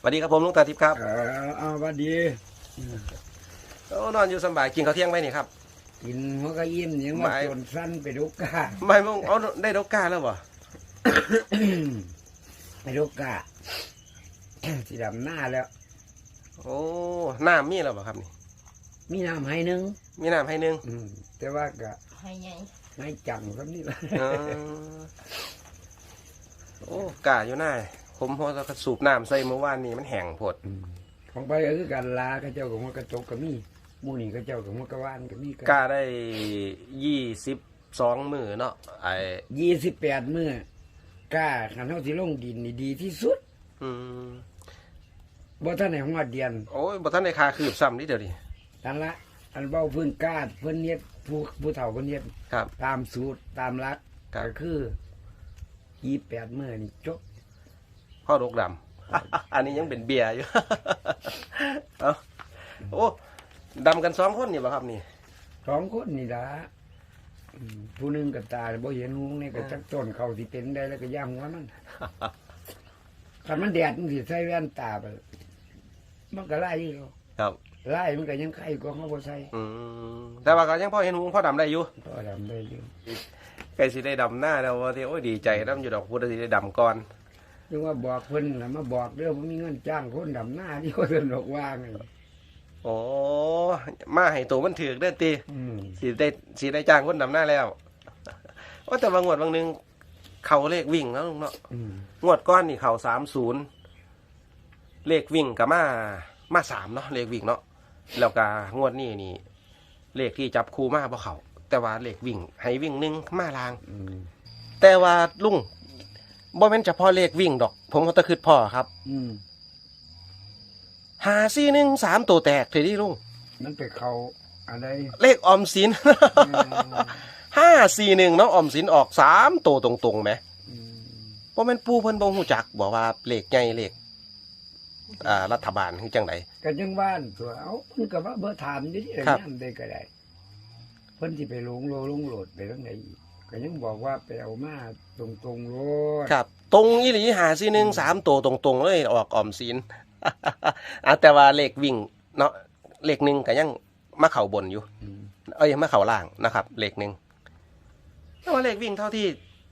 สวัสดีครับผมลุงตาทิพย์ครับเออเอาหวัดดีโอ้นอนอยู่สำบายกินข้าวเที่ยงไหมนี่ครับ กินหัวก็ยิ้มยังหมามาจนสั้นไปดูกาไม่มงเอาได้ดอกกาแล้วบ่ไปดูกา สีดำหน้าแล้ว โอ้น้ำมีแล้วบ่ครับนี่มีน้ำให้หนึงมีน้ำให้หนึงอืมแต่ว่าก็ให้ไงไม่จังสักนิดละเออโอ้กาอยู่หน้า ผมพอจะสูบน้ำใส่เมื่อวานนี้มันแห้งโพดอืมของไปก็คือการลาก็เจ้ากับหัวกระจกก็มีหมู่นี่ก็เจ้ากับหัวกระวานก็มีกาได้ยี่สิบสองมือเนาะไอยี่สิบแปดมื้อกล้าขันเท่าที่ลงดินนี่ดีที่สุดอืมบ่ท่านในหัวเดียน โอ้ยบ่ทันได้คาคืบซ้ำนี่เดี๋ยวนี้นั่นละอันเบ้าเพื้นกาดเพิ่นเฮ็ดผู้ผู้เฒ่าเพิ่นเฮ็ดครับตามสูตรตามหลักครับก็คือยี่แปดมื้อนี่จบ พ่อดกดำ อันนี้ยังเป็นเบียร์อยู่ เอาโอ้ดำกันสองคนนี่บ่ครับนี่ สองคนนี่ละอืมผู้หนึงก็ตายบ่เห็นหูนี่ก็อ่าจักต้นเขาสิเป็นได้แล้วก็ย่างหัวมันคันมันแดดมันสิใส่แว่นตาไปมันก็ไล่อยู่ครับ ไล่มันก็ยังไข่กว่าเขาบ่ใส่อืมแต่ว่าก็ยังพอเห็นหุงพอดำได้อยู่ก็ดำได้อยู่ใกล้สิได้ดำหน้าแล้วว่าที่โอ้ยดีใจน้ำอยู่ดอกพุทธสิได้ดำก่อน จึงว่าบอกเพิ่นน่ะมาบอกเด้อบ่มีเงินจ้างคนดำหน้าที่เขาเดินดอกว่างไงโอ้มาให้ตัวมันถือกได้อตีอืมสิได้สิได้จ้างคนดำหน้าแล้วโอ้แต่บางงวดบางหนึงเขาเลขวิ่งแล้วลุงเนาะอืมงวดก้อนนี่เขาสามศูนย์เลขวิ่งกับมามาสามเนาะเลขวิ่งเนาะแล้วก็งวดนี้นี่ เลขที่จับคู่มาบ่เขาแต่ว่าเลขวิ่งให้วิ่งหนึ่งมาลาง อืมแต่ว่าลุง บ่แม่นเฉพาะเลขวิ่งดอก ผมก็ตะคืดพ่อครับอืมหาซี่หนึ่งสามตัวแตกเถอะดิลุงมันไปเข้าอะไรเลขออมสินห้าสี่หนึ่งเนาะออมสินออกสามตัวตรงๆไหมอืมเพราะมันปูเพิ่นบ่ฮู้จักบอกว่าเลขใหญ่เลขอ่ารัฐบาลคือจังไดก็ยังบ้านตัวเอาเพิ่นก็ว่าเบอร์ถามอยู่ที่ครับ ย่ำได้ก็ได้เพิ่นที่ไปลงโลลงโหลดไปทางไหนอีก ก็ยังบอกว่าไปเอามาตรงตรงๆโลดครับ ตรงอีหลีหาซี่หนึ่งสามตัวตรงๆเลยออกออมสินอะแต่ว่าเลขวิ่งเนาะเลขหนึ่งก็ยังมาเข่าบนอยู่ อืมเอ้ยมาเข่าล่างนะครับ เลขหนึ่งแต่ว่าเลขวิ่งเท่าที่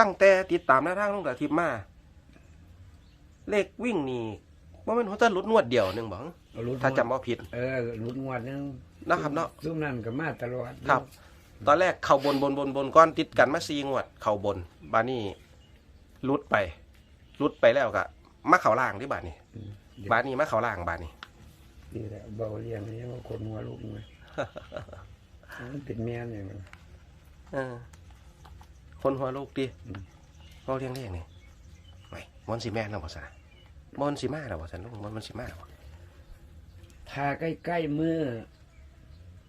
ตั้งแต่ติดตามหน้าทางลงแต่ทิพมา เลขวิ่งนี่ว่ามันหัวตะลุดนวดเดียวหนึ่งบอกเอารุดถ้าจำว่าผิด เออรุดงวดหนึงนะครับเนาะ ซุ่มนั่นก็มาตลอดครับ ตอนแรกเข่าบนบนบนบนก้อนติดกันมาซีงวด เข่าบนบานี่ลุดไปลุดไปแล้วก็มาเข่าล่างที่บานี่อืมบานี่มาเข่าล่างบานี่ดีแหละเบาเรียงนี่ว่าคนหัวลูกมันมันเป็นแม่นอย่างนั้นเออคนหัวลูกดิอืมเราเรียงเรียงนี่ไม่มอนสีแม่นแล้วบ่ซะมอนสีมาแล้วบ่ซะลูกมอนมันสีมาแล้วบ่ถ้าใกล้ๆมือ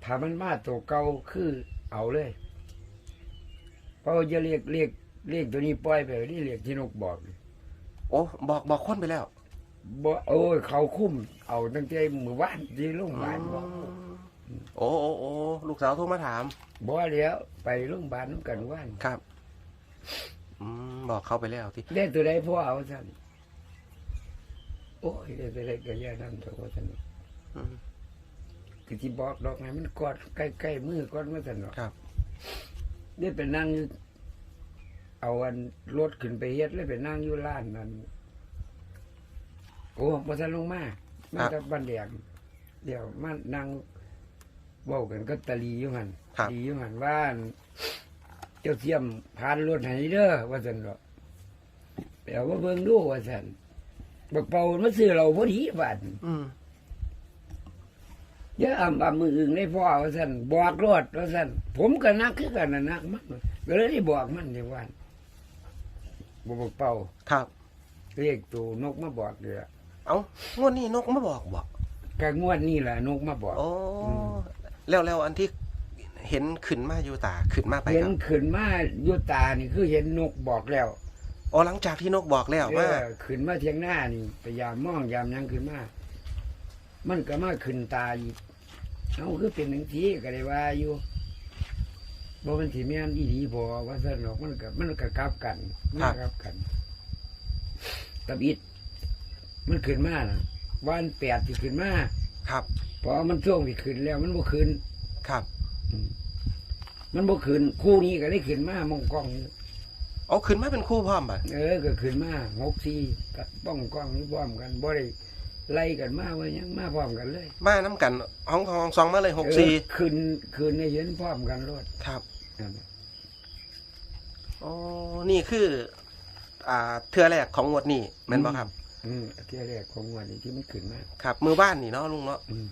ถ้ามันมาตัวเก่าคือ เอาเลยเพราะว่าจะเรียกเรียกเรียกตัวนี้ปล่อยไปนี่เรียกที่นกบอกนี่โอ้บอกบอกคนไปแล้ว บ่โอ้ยเขาคุ้มเอาตั้งแต่มือวานที่โรงพยาบาลบอกโอ้โอ้โอ้ลูกสาวโทรมาถาม บ่แล้วไปโรงพยาบาลน้ำกันว่านครับอืมบอกเขาไปแล้วที่ได้ตัวใดพ่อเอาสั่นโอ้ยได้ตัวใดก็ย่านั่นตัวว่าสั่นอืม คือที่บอกดอกไงมันกอดใกล้ๆมือก่อนว่าสั่นเนาะครับ ได้ไปนั่งอยู่เอาอันรถขึ้นไปเฮ็ดเลยไปนั่งอยู่ร้านนั้นโอ้บ่ทันลงมามาจากบ้านแดงเดี๋ยวมานั่งเว้ากันก็ตะลีอยู่หั่นครับดีอยู่หั่นว่าอั่นเจ้าเทียมผ่านรถให้เด้อว่าซั่นเนาะไปเอามาเบิ่งดูว่าซั่นบักเป่ามาซื้อเราพอดีบาดอืม เยอะอ่ำอ่ำมืออื่นได้พ่อว่าซั่นบอกรถว่าซั่นผมก็นักคือกันน่ะนักมันก็เลยได้บอกมันในวันบ่บักเป่าครับ เรียกตัวนกมาบอกเด้อเอ้างวดนี้นกมาบอกบอกก็งวดนี้แหละนกมาบอกโอ้อืมแล้วแล้วอันที่เห็นขึ้นมาอยู่ตาขึ้นมาไปเห็คนรับขึ้นมาอยู่ตานี่คือเห็นนกบอกแล้วอ๋อหลังจากที่นกบอกแล้วว่าเออขึ้นมาเทียงหน้านี่พยายามมองยามยังขึ้นมา มันก็มาขึ้นตาอีกเอาคือเป็นหนึ่งทีก็ได้ว่าอยู่บ่มันสิแม่นอีหลีบ่ว่าซั่นหรอกมันก็มันก็กลับกันมันกลับกันกับอิดมันขึ้นมาน่ะวันแปดที่ขึ้นมาครับพอมันช่วงที่ขึ้นแล้ว มันบ่ขึ้นครับอืมมันบ่ขึ้นคู่นี้ก็ได้ขึ้นมามองกล้องอยู่เอาขึ้นมาเป็นคู่พร้อมบัดเออก็ขึ้นมาหกสี่กับป้องกล้องนี่พร้อมกันบ่ได้ ไล่กันมาว่าหยังมาพร้อมกันเลยมาน้ำกันห้องทองซองมาเลยหกสี่เออขึ้นขึ้นในเห็นพร้อมกันรถครับนั่นน่ะอ๋อนี่คือ อ่าเทือแรกของงวดนี้แม่นบ่ครับ อืมเที่ยแรกของวันนี้ที่มันขึ้นมาครับ มือบ้านนี่เนาะลุงเนาะอืม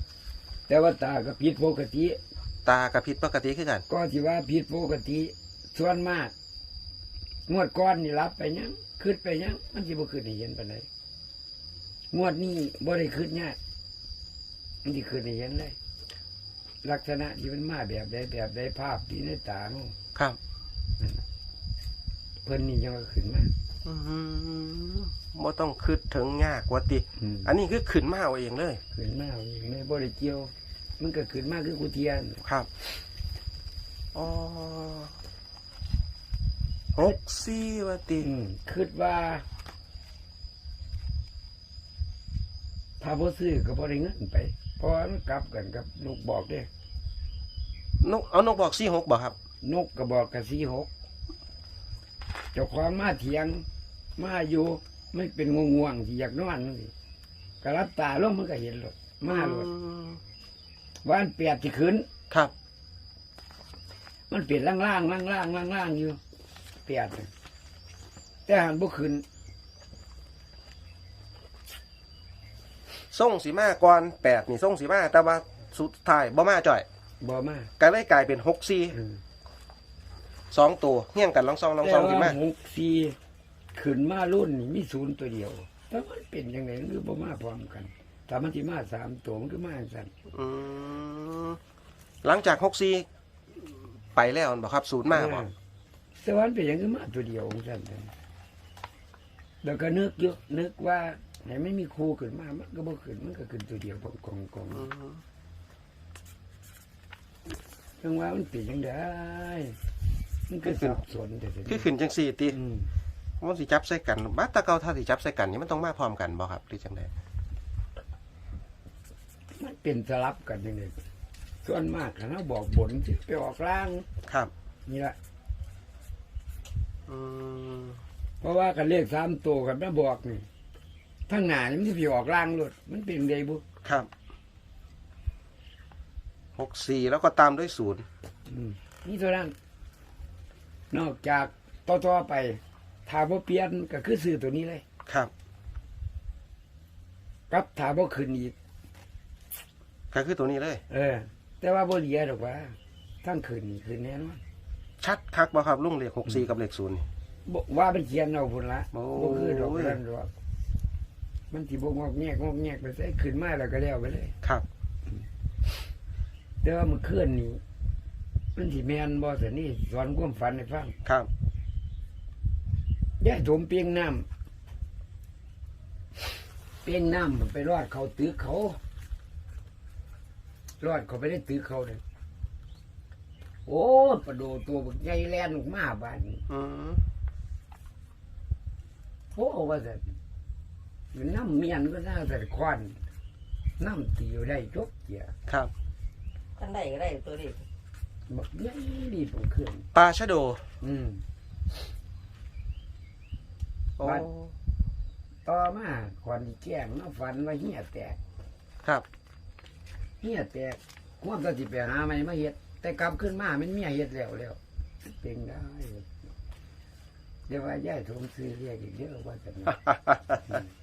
แต่ว่าตาก็ผิดปกติ ตากระพริบปกติคือกัน ก็ที่ว่าผิดปกติส่วนมากงวดก้อนนี่รับไปยังขึ้นไปยังมันสิบ่ขึ้นให้เห็นปานใด งวดนี้บ่ได้ขึ้นยากมันสิขึ้นให้เห็นเลย ลักษณะที่มันมาแบบใดแบบใดภาพที่ในตาเนาะครับ เพิ่นนี่ยังว่าขึ้นมา อืมบ่ต้องคิดถึงยากว่าติ อืม อันนี้คือขึ้นมาเอาเองเลย ขึ้นมาเอาเองเลยบ่ได้เกี่ยว มันก็ขึ้นมาคือกูเทียนครับอ๋อหกสี่ว่าติ อืมคิดว่า ถ้าบ่ซื้อก็บ่ได้เงินไป เพราะว่ามันกลับกันกับลูกบอกเด้นกเอานกบอกสี่หกบอกครับ นกกระบอกกระสีหกเจ้าของมาเถียง มาอยู่ไม่เป็นงวงๆที่อยากนอนนั่นสิกระรับตาลงมันก็เห็นรถมาหลดอืมว่านเปียดที่ขึ้นครับ มันเปลี่ยนล่างล่างล่างล่างล่างล่างๆอยู่เปียดน่ะแต่หันบ่ขึ้น ส่งสีมาก่อนแปดนี่ส่งสีมาแต่ว่าสุดท้ายบ่มาจ่อยบ่มาก็เลยกลายเป็นหกสี่อืมสองตัวเฮี้ยงกันลองซองลองซแต่องขึ้นว่ามาหกสี่ขึ้นมารุ่นนี่มีศูนย์ตัวเดียวแต่มันเป็นยังไงมันคือบ่มาพร้อมกันถ้ามันที่มาสามตัวมันก็มาสั่นอืมหลังจากหกสี่ไปแล้วบอกครับศูนย์มากบอกแต่ว่ามันเป็นอย่างคือมาตัวเดียวของสั่นเลยแล้วก็นึกอยู่นึกว่า ไหนไม่มีครูขึ้นมามันก็บ่ขึ้นมันก็ขึ้นตัวเดียวกองกองกองจังว่ามันเป็นยังไงมันก็สับสนแต่เดี๋ยวคือนี้ขึ้นจังสี่ตีอืมมันสิจับใส่กันบัตตะเกาถ้าสิจับใส่กันนี่มันต้องมาพร้อมกันบอกครับหรือจังไดมันเป็นสลับกันยังไงส่วนมากถ้าเราบอกบนที่ไปออกล่างครับ นี่ละ อืมเพราะว่ากันเลขสามตัวกันมาบอกนี่ ทั้งหนานี่มันจะไปออกล่างรถมันเป็นไงบุครับหกสี่แล้วก็ตามด้วยศูนย์อืมนี่เท่านั้น นอกจากต่อต่อไปถ้าบ่เปลี่ยนก็คือซื้อตัวนี้เลยครับ กับถ้าบ่ขึ้นอีก ก็คือตัวนี้เลย เออ แต่ว่าบ่เหลียดอกว่าทั้งขึ้นนี่ขึ้นแน่นอนชัดคักบ่ครับลุงเลขหกสี่กับเลขศูนย์นี่บ่ว่าเป็นเขียนเอาพุ่นละโอ้บ่คือดอกนั่นดอก มันสิบ่งอกแงกงอกแงกไปใส่ขึ้นมาแล้วก็แล้วไปเลย ครับ แต่ว่ามันเคลื่อนนี่มันสิแม่นบ่แต่นี่สอนความฝันให้ฟังครับยายถมเปียงน้ำเปียงน้ำมันไปรอดเขาตึกเขา รอดเขาไปได้ตึกเขาเลยโอ้ประโดตัวบักใหญ่แลนออกมาบ้านนี้อืมโอ้ว่าแต่มันน้ำเมียนก็น่าแต่ควันน้ำตีอยู่ได้จกเจียครับอันใดก็ได้ตัวนี้บักใหญ่ดีผมขึ้นปลาชะโดอืม โอ้บ้านต่อมาควันที่แก้มมาฝันว่าเหี้ยแตกครับเฮียแตกความตัดสิไปหาไม่มาเฮ็ด แต่กลับขึ้นมามันเมียเฮ็ดแล้วแล้วเป็นได้เดี๋ยวว่าย่ายถมซื้อเรียกอีกเยอะว่าจะมีเพ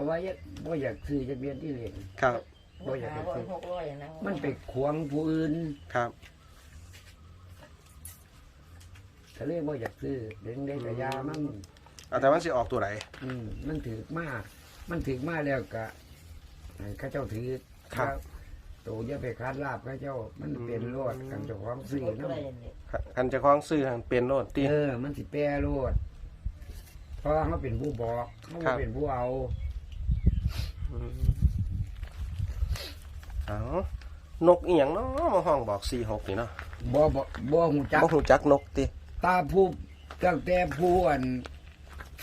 ราะว่าย่าบ่อยากซื้อจะเบียนที่เรียนครับ บ่อยากหาไปร้อยซื้อหกร้อยนะมันไปขวางผู้อื่นครับ ก็เลยบ่อยากซื้อเด้งได้กระยามันเอาแต่มันสิออกตัวไหนอืมมันถือมาก มันถือมากแล้วก็ให้เข้าเจ้าถือโตอย่าไปคาดลาบเข้าเจ้า มันเป็นโลดกันเจ้าของซื้อหกนำร้อยเนี่ยคันจะคล้องซื้อทางเป็นโลดตี เออ มันสิแปรโลดเพราะว่าเขาเป็นผู้บอกเขาครับ เป็นผู้เอา เอานกอีหยังเนาะมาห้องบอกสี่หกนี่เนาะบ่บ่บ่หูจักบ่หูจักนกติตาผู้ตั้งแต่ผู้อัน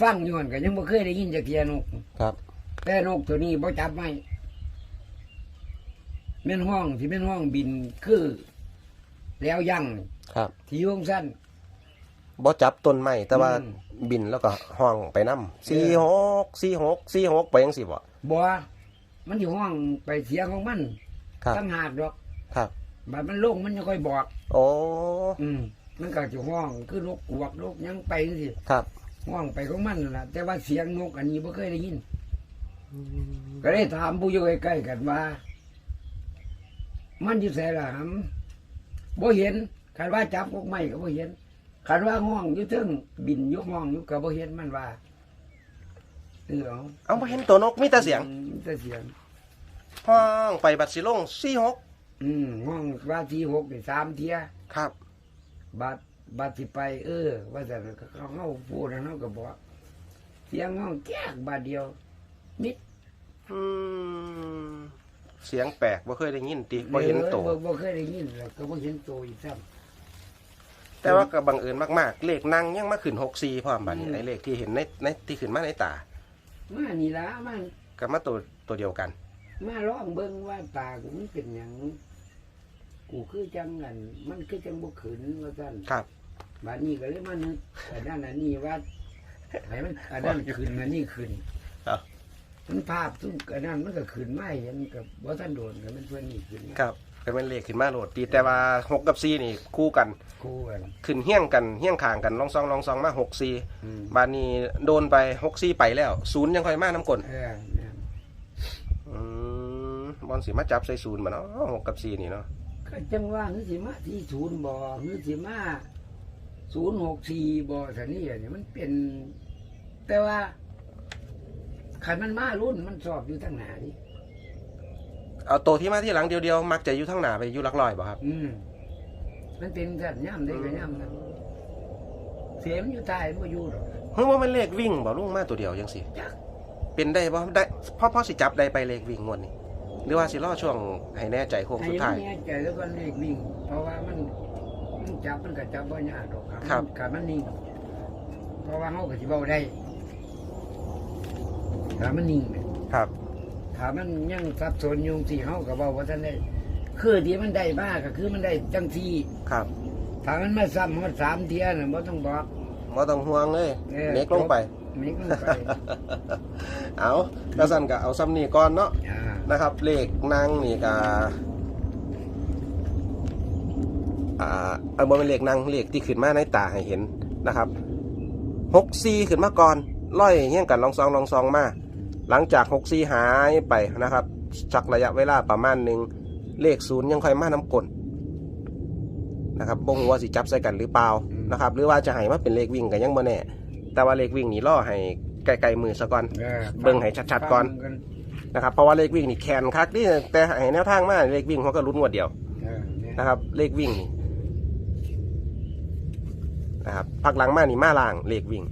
ฟังอยู่หันก็ยังบ่เคยได้ยินจากเทียนก ครับ แต่นกตัวนี้บ่จับไม่แม่นห้องที่แม่นห้องบินคือ แล้วยังครับ ที่ยวงสั้น บ่จับต้นไม้แต่ว่าอืม บินแล้วก็ห้องไปนำสี่หกสี่หกสี่หกไปยังสิบ่บัวมันอยู่ห้องไปเสียงของมันครับตั้งหากดอกครับ บัดมันลงมันยังค่อยบอก โอ้อืมมันก็จะห้องคือนกกวกนกหยังไปสิครับห้องไปของมันนั่นล่ะ แต่ว่าเสียงนกอันนี้บ่เคยได้ยิน ก็ได้ถามผู้อยู่ใกล้ๆกันว่า มันอยู่แสละหำบ่เห็นคันว่าจับพวกไม้ก็บ่เห็น คันว่าห้องอยู่เทึงบินอยู่ห้องอยู่ก็บ่เห็นมันว่าเออเอาเอาบ่เห็นตัวนกมีแต่เสียงอืมมีแต่เสียง ห้องไปบัดสิลงสี่หกอืมห้องว่าที่หกนี่สามเทีย ครับบัดบัดสิไป เออ ว่าแต่นเขาเฮาพูดแล้วเฮาก็บอกเสียงห้องแจ๊กบาดเดียว นิดอืมเสียงแปลกบ่เคยได้ยินติบ่เห็นตัวออบ่บ่เคยได้ยินแล้วก็บ่เห็นโตวอีกซ้ำ แต่ว่าก็บังเอิญมากๆ เลขนั่งยังมาขึ้นหกสี่พร้อมบัดนี้อืม ไอ้เลขที่เห็นในในที่ขึ้นมาในตามานี่ละมาก็มาตัวตัวเดียวกัน มาลองเบิ่งว่าตากูมันเป็นหยังกูคือจังกันมันคือจังบ่ขืนว่าซั่นครับ บัดนี้ก็เลยมานึกอันนั้นอันนี้ว่าให้มันอันนั้นขึ้นอันนี้ขึ้นครับ มันภาพทุกอันนั้นมันก็ขึ้นไม่เห็นกับบ่ทันโดนก็มันเพิ่นนี่ขึ้นครับ ก็เป็นเลขขึ้นมาโหลดตีแต่ว่าหกกับสี่นี่คู่กัน คู่กันขึ้นเฮี้ยงกันเฮี้ยงข้างกันลองซองลองซองมาหกสี่อืมบานนี้โดนไปหกสี่ไปแล้วศูนย์ยังค่อยมาน้ำกลนเออแม่นอืมบอลสีมาจับใส่ศูนย์มาเนาะหกกับสี่นี่เนาะก็จังว่านึกสิมาที่ศูนย์บ่นึกสิมา064บ่ซั่นนี่อันนี้มันเป็น แต่ว่าคันมันมารุ่นมันสอบอยู่ทั้งหน้านี่ เอาตัวที่มาที่หลังเดียวๆมักจะอยู่ทั้งหน้าไปอยู่หลักลอยบ่ครับ อืมมันเป็นกันย่ำได้ก็ย่ำนะเสียมนอยู่ใต้มันบ่อยู่หรอกเฮ้ยว่ามันเลขวิ่งบ่ลุงมาตัวเดียวยังสิจักเป็นได้บ่ได้พ่อพ่อสิจับได้ไปเลขวิ่งงวดนี้หรือว่าสิรอช่วงให้แน่ใจโค้งให้สุดมัท้ายนแน่ใจแล้วก็เลขวิ่ง เพราะว่ามันมันจับมันก็จับบ่ยากหรอกครับครับ ขามันนิ่งเพราะว่าเฮาก็สิเว้าได้ถ้ามันนิ่งเนี่ยครับ ถ้ามันยังสับสนอยู่สิเฮาก็เว้าว่าท่านได้คือที่มันได้บ้าก็คือมันได้จังซี่ครับถ้ามันมาซ้ำฮอดสามเที่ยน่ะบ่ต้องบอก บ่ต้องห่วงเลยเออเล็กลงไปเมกมันไป เอากระสันก็เอาซ้ำนี่ก่อนเนาะ อ่านะครับเลขนั่งนี่ก็อ่าเอาบ่เป็นเลขนั่งเลขที่ขึ้นมาในตาให้เห็นนะครับหกสี่ขึ้นมาก่อนร้อยเฮี้ยงกันลองซองลองซองมา หลังจากหกสี่หายไปนะครับสักระยะเวลาประมาณหนึ่งเลขศูนย์ยังค่อยมาน้ำกลนนะครับบ่งว่าสิจับใส่กันหรือเปล่านะครับ หรือว่าจะให้มาเป็นเลขวิ่งกันยังบ่แน่แต่ว่าเลขวิ่งนี่ล่อให้ไกลๆมือซะก่อนออเบิ่งให้ชัดๆก่อนฟังนะครับเพราะว่าเลขวิ่งนี่แคนคักนี่แต่ให้แนวทางมาเลขวิ่งเขาก็ลุ้นงวดเดียวเออเนี่ยนะครับ เลขวิ่งนี่นะครับพักหลังมานี่มาล่างเลขวิ่ง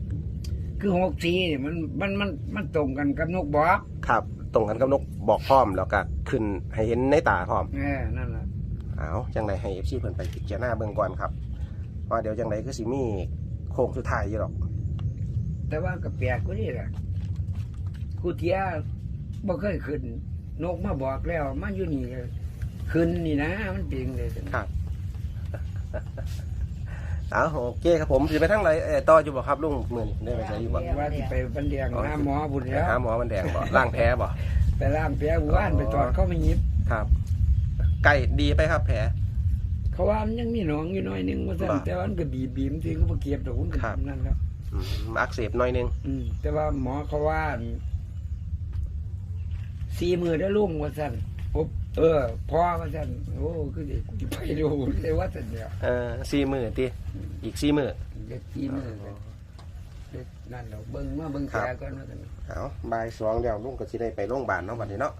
คือหกสีนี่มันมันมันมันตรงกันกับนกบอกครับ ตรงกันกับนกบอกพร้อมแล้วก็ขึ้นให้เห็นในตาพร้อม เออนั่นแหละเอาจังไดให้เอฟซีเพิ่นไปพิจารณาเบิ่งก่อนครับเพราะเดี๋ยวจังไดคือสิมีโค้งสุดท้ายอยู่หรอก แต่ว่าก็แปลกกว่านี่แหละกูเทียบ่เคยขึ้น นกมาบอกแล้วมาอยู่นี่ก็ขึ้นนี่นะมันเปลี่ยนเลย ครับ เอาโอเคครับผมสิไปทางไหนเอ่อต่ออยู่บ่ครับลุงมื้อนี้ได้ไปใช้อยู่บ่ว่าที่ไปบันเดียงหาหมอบุญไปแล้วหาหมอมันแดงบ่ล่างแพ้บ่ไปล่ามแผลบ้านไปตอดเข้ามายิบ ครับ ไก่ดีไปครับแผล เขาว่ามันยังมีหนองอยู่หน้อยหนึงว่าซั่นบ่แต่ว่ามันก็บีบบีมที่เขาบ่เก็บดอกมันก็ครับ นั่นแล้วอืมอักเสบหน่อยหนึงอืม แต่ว่าหมอเขาว่าสี่มือได้ลุ่มว่าสั่นปุ๊บ เออพอว่าสั่นโอ้คือเด็กกูไปดูเลยว่าสั่นเนี่ยเออสี่มือติอีกสี่มือเด็กสี่มือกันเด็กนั่นเราเบิ้งมาเบิ้งครัแกบก่อนว่าสั่นเอาบ่ายสองแล้วลุงก็สิได้ไปโรงพยาบาลเนาะบัดนี้เนาะ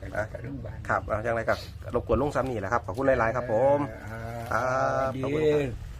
กันอะ กันโรงพยาบาลครับเอาจังไรกับรบกวนลุงซ้ำนี่แหละครับ ขอบคุณหลาย ๆ ครับผม อ่าครับดีขอบคุณครับ